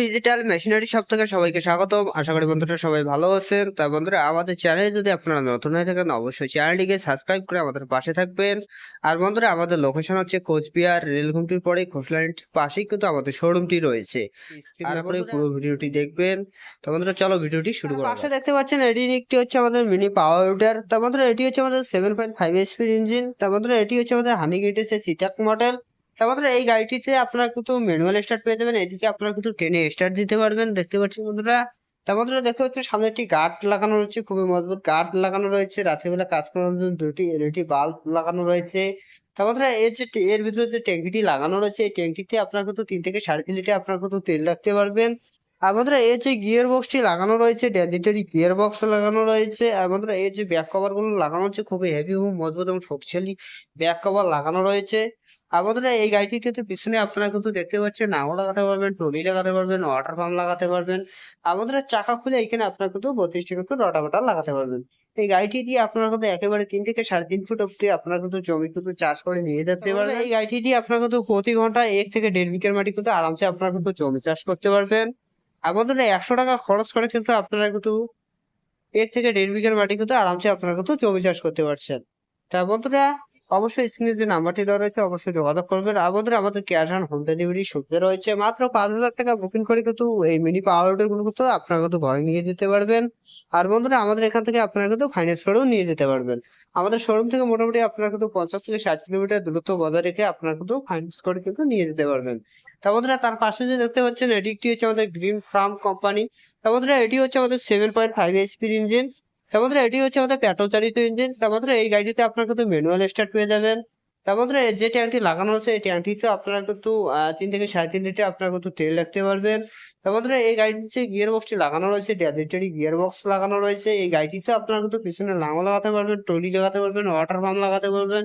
Digital machinery সব থেকে সবাইকে স্বাগতম। আশা করি বন্ধুরা সবাই ভালো আছেন। তা বন্ধুরা আমাদের চ্যানেলে যদি আপনারা নতুন হয়ে থাকেন অবশ্যই চ্যানেলটিকে সাবস্ক্রাইব করে আমাদের পাশে থাকবেন। আর বন্ধুরা আমাদের লোকেশন হচ্ছে কোচবিহার রেলঘুমটির পরে খোসলাইন পাশেই কিন্তু আমাদের শোরুমটি রয়েছে। তারপরে পুরো ভিডিওটি দেখবেন। তো বন্ধুরা চলো ভিডিওটি শুরু করা পাশে দেখতে পাচ্ছেন এটি একটি হচ্ছে আমাদের মিনি পাওয়ার উইডার তা বন্ধুরা এটি হচ্ছে আমাদের সেভেন পয়েন্ট ফাইভ এসপির ইঞ্জিন তা বন্ধুরা এটি হচ্ছে আমাদের হানি গেটেসের চিটাক মডেল তারপরে এই গাড়িটিতে আপনারা কিন্তু ম্যানুয়াল স্টার্ট পেয়ে যাবেন, এদিকে আপনারা কিন্তু ট্রেনে স্টার্ট দিতে পারবেন, দেখতে পাচ্ছেন বন্ধুরা। তারপরে দেখতে পাচ্ছেন সামনে একটি গার্ড লাগানো রয়েছে, খুবই মজবুত গার্ড লাগানো রয়েছে, রাত্রিবেলা কাজ করার জন্য দুটি এলইডি বাল্ব লাগানো রয়েছে। তারপরে এর যে এর ভিতরে যে ট্যাঙ্কিটি লাগানো রয়েছে, এই ট্যাঙ্কিতে আপনার কিন্তু তিন থেকে সাড়ে তিন লিটার আপনার কিন্তু তেল রাখতে পারবেন। আমাদের এর যে গিয়ার বক্সটি লাগানো রয়েছে ড্যালিটারি গিয়ার বক্স লাগানো রয়েছে আমাদের এর যে ব্যাক কভারগুলো লাগানো হচ্ছে, খুবই হেভি এবং মজবুত এবং শক্তিশালী ব্যাক কভার লাগানো রয়েছে। আমাদের এই গাড়িটির কিন্তু পিছনে আপনারা কিন্তু দেখতে পাচ্ছেন নাও লাগাতে পারবেন ট্রলি লাগাতে পারবেন ওয়াটার পাম্প লাগাতে পারবেন। আমাদের চাকা খুলে এখানে আপনারা কিন্তু বত্রিশটি কিন্তু রটাভেটার লাগাতে পারবেন। এই গাড়িটি দিয়ে আপনারা কিন্তু একেবারে তিন থেকে সাড়ে তিন ফুট অব্দি আপনারা কিন্তু জমি কিন্তু চাষ করে নিয়ে যেতে পারবেন। এই গাড়িটি দিয়ে আপনারা কিন্তু প্রতি ঘন্টায় এক থেকে দেড় বিঘের মাটি কিন্তু আরামসে আপনারা কিন্তু জমি চাষ করতে পারবেন। আমাদের একশো টাকা খরচ করে কিন্তু আপনারা কিন্তু এক থেকে দেড় বিঘের মাটি কিন্তু আরামসে আপনারা কিন্তু জমি চাষ করতে পারছেন। তা বন্ধুরা অবশ্যই স্ক্রিনে যে নাম্বারটি দেওয়া রয়েছে, অবশ্যই যোগাযোগ করবেন। আমাদের আমাদের ক্যাশ অন হোম ডেলিভারি সুবিধা রয়েছে। মাত্র পাঁচ হাজার টাকা বুকিং করে কিন্তু এই মিনি পাওয়ারগুলো কিন্তু আপনারা কিন্তু ঘরে নিয়ে যেতে পারবেন। আর বন্ধুরা, আমাদের এখান থেকে আপনারা কিন্তু ফাইন্যান্স করেও নিয়ে যেতে পারবেন। আমাদের শোরুম থেকে মোটামুটি আপনারা কিন্তু পঞ্চাশ থেকে ষাট কিলোমিটার দূরত্ব বজায় রেখে আপনারা কিন্তু ফাইন্যান্স করে কিন্তু নিয়ে যেতে পারবেন। তা বন্ধুরা, তার পাশে যে দেখতে পাচ্ছেন, এটি একটি হচ্ছে আমাদের গ্রিন ফার্ম কোম্পানি তা বন্ধুরা, এটি হচ্ছে আমাদের সেভেন পয়েন্ট ফাইভ এইচপির ইঞ্জিন তারপরে এটি হচ্ছে আমাদের পেট্রোল চালিত ইঞ্জিন তারপরে এই গাড়িতে আপনার কিন্তু ম্যানুয়াল স্টার্ট পেয়ে যাবেন। তার তারপরে যে ট্যাঙ্কটি লাগানো হচ্ছে এই ট্যাঙ্কটিতে আপনারা কিন্তু তিন থেকে সাড়ে তিন লিটার আপনারা কিন্তু তেল রাখতে পারবেন। তার তারপরে এই গাড়িটির যে গিয়ার বক্সটি লাগানো রয়েছে ড্যালিটারি গিয়ার বক্স লাগানো রয়েছে। এই গাড়িটিতে আপনারা কিন্তু পিছনে লাঙল লাগাতে পারবেন, ট্রলি লাগাতে পারবেন ওয়াটার পাম্প লাগাতে পারবেন।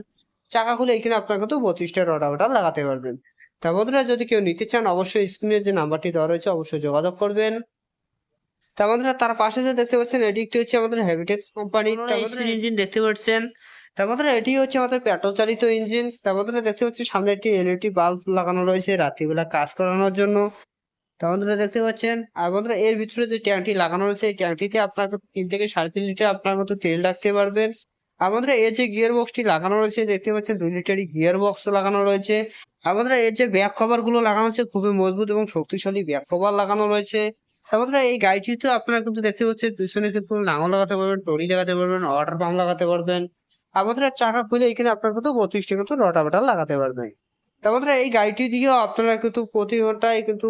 চাকা খুলে এখানে আপনারা কিন্তু বত্রিশটা রটাভেটার লাগাতে পারবেন। তা বন্ধুরা, যদি কেউ নিতে চান, অবশ্যই স্ক্রিনে যে নাম্বারটি দেওয়া রয়েছে, অবশ্যই যোগাযোগ করবেন। তা বন্ধুরা তার পাশে যে দেখতে পাচ্ছেন এটি একটি হচ্ছে আমাদের হেভিটেক্স কোম্পানি ইঞ্জিন দেখতে পাচ্ছেন। তা বন্ধুরা এটি হচ্ছে আমাদের পেট্রোল চালিত ইঞ্জিন তা বন্ধুরা দেখতে পাচ্ছি সামনে একটি এলইডি বাল্ব লাগানো রয়েছে রাত্রিবেলা কাজ করানোর জন্য। তা বন্ধুরা দেখতে পাচ্ছেন আর বন্ধুরা এর ভিতরে যে ট্যাঙ্কটি লাগানো রয়েছে এই ট্যাঙ্কটিতে আপনার তিন থেকে সাড়ে তিন লিটার আপনার মতো তেল রাখতে পারবেন। আমাদের এর যে গিয়ার বক্সটি লাগানো রয়েছে দেখতে পাচ্ছেন দুই লিটারই গিয়ার বক্স লাগানো রয়েছে। আমাদের এর যে ব্যাক কভারগুলো লাগানো হচ্ছে খুবই মজবুত এবং শক্তিশালী ব্যাক কভার লাগানো রয়েছে। তারপরে এই গাড়িটিতে আপনারা কিন্তু দেখতে পাচ্ছেন, পিছনে কিন্তু লাঙল লাগাতে পারবেন টরি লাগাতে পারবেন ওয়াটার পাম্প লাগাতে পারবেন। আমাদের চাকা খুলে এখানে আপনারা কিন্তু বত্রিশটি কিন্তু রটাভেটার লাগাতে পারবেন। তারপরে এই গাড়িটি দিয়েও আপনারা কিন্তু প্রতি ঘন্টায় কিন্তু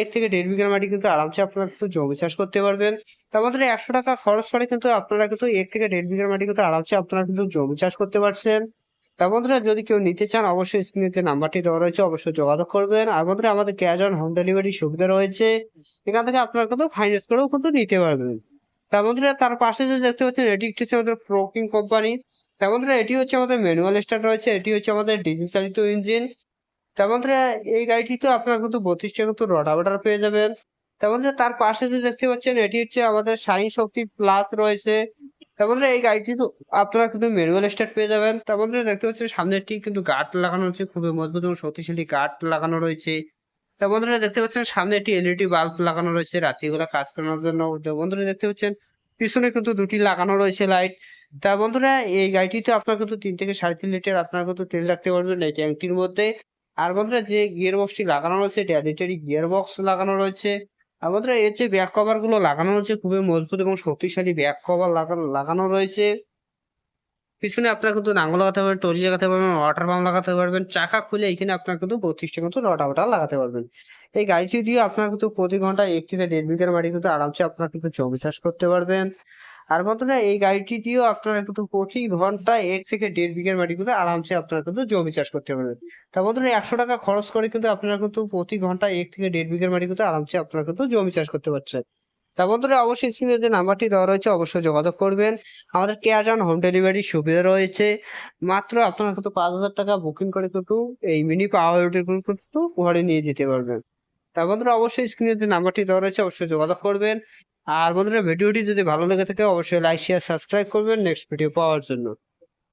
এক থেকে দেড় বিঘার মাটি কিন্তু আরামসে আপনারা কিন্তু জমি চাষ করতে পারবেন। তারপরে একশো টাকা খরচ করে কিন্তু আপনারা কিন্তু এক থেকে দেড় বিঘার মাটি কিন্তু আরামসে আপনারা কিন্তু জমি চাষ করতে পারছেন। তা বন্ধুরা, যদি কেউ নিতে চান, অবশ্যই স্ক্রিনে যে নাম্বারটি দেওয়া রয়েছে, অবশ্যই যোগাযোগ করবেন। আর বন্ধুরা, আমাদের ক্যাশ অন হোম ডেলিভারি সুবিধা রয়েছে। এখান থেকে আপনারা কিন্তু ফাইন্যান্স করেও কিন্তু নিতে পারবেন। তা বন্ধুরা, তার পাশে যে দেখতে পাচ্ছেন, এটি হচ্ছে আমাদের প্রোকিং কোম্পানি তা বন্ধুরা, এটি হচ্ছে আমাদের ম্যানুয়াল স্টার্ট রয়েছে। এটি হচ্ছে আমাদের ডিজেল চালিত ইঞ্জিন তা বন্ধুরা, এই গাড়িটিতে আপনারা কিন্তু বত্রিশটা কিন্তু রটাভেটার পেয়ে যাবেন। তা বন্ধুরা, তার পাশে যে দেখতে পাচ্ছেন, এটি হচ্ছে আমাদের শাইন শক্তি প্লাস রয়েছে। তা বন্ধুরা এই গাড়িটি তো আপনারা কিন্তু ম্যানুয়াল স্টার্ট পেয়ে যাবেন। তা বন্ধুরা দেখতে পাচ্ছেন সামনেরটি কিন্তু গার্ড লাগানো হচ্ছে, খুবই মজবুত এবং শক্তিশালী গার্ড লাগানো রয়েছে। তা বন্ধুরা দেখতে পাচ্ছেন সামনে একটি এলইডি বাল্ব লাগানো রয়েছে রাত্রিবেলা কাজ করানোর জন্য। বন্ধুরা দেখতে পাচ্ছেন পিছনে কিন্তু দুটি লাগানো রয়েছে লাইট তা বন্ধুরা এই গাড়িটিতে আপনার কিন্তু তিন থেকে সাড়ে তিন লিটার আপনার কিন্তু তেল রাখতে পারবেন এই ট্যাঙ্কটির মধ্যে। আর বন্ধুরা যে গিয়ার বক্সটি লাগানো রয়েছে ড্যালিটারি গিয়ার বক্স লাগানো রয়েছে। আমাদের এর যে ব্যাক কভারগুলো লাগানো রয়েছে খুবই মজবুত এবং শক্তিশালী ব্যাক কভার লাগানো লাগানো রয়েছে। পিছনে আপনারা কিন্তু নাঙ্গল লাগাতে পারবেন, টলি লাগাতে পারবেন ওয়াটার পাম্প লাগাতে পারবেন, চাকা খুলে এখানে আপনার কিন্তু বত্রিশটা কিন্তু রটাভেটার লাগাতে পারবেন। এই গাড়িটি দিয়ে আপনার কিন্তু প্রতি ঘণ্টা এক থেকে দেড় বিঘার বাড়ি কিন্তু আরামসে আপনার কিন্তু জমি চাষ করতে পারবেন। আর বন্ধুরা এই গাড়িটি দিয়েও আপনারা কিন্তু প্রতি ঘন্টায় এক থেকে দেড় বিঘের মাটি কিন্তু আরামসে আপনারা কিন্তু জমি চাষ করতে পারবেন। তা বন্ধুরা একশো টাকা খরচ করে কিন্তু আপনারা কিন্তু প্রতি ঘন্টায় এক থেকে দেড় বিঘের মাটি কিন্তু আরামসে আপনারা কিন্তু জমি চাষ করতে পারছেন। তা বন্ধুরা অবশ্যই স্ক্রিনে যে নাম্বারটি দেওয়া রয়েছে, অবশ্যই যোগাযোগ করবেন। আমাদের ক্যাশ অন হোম ডেলিভারি সুবিধা রয়েছে। মাত্র আপনারা কিন্তু পাঁচ হাজার টাকা বুকিং করে কিন্তু এই মিনি পাওয়ার কিন্তু ঘরে নিয়ে যেতে পারবেন। তা বন্ধুরা অবশ্যই স্ক্রিনে যে নাম্বারটি দেওয়া রয়েছে, অবশ্যই যোগাযোগ করবেন। আর বন্ধুরা, ভিডিওটি যদি ভালো লেগে থাকে, অবশ্যই লাইক শেয়ার সাবস্ক্রাইব করবেন নেক্সট ভিডিও পাওয়ার জন্য।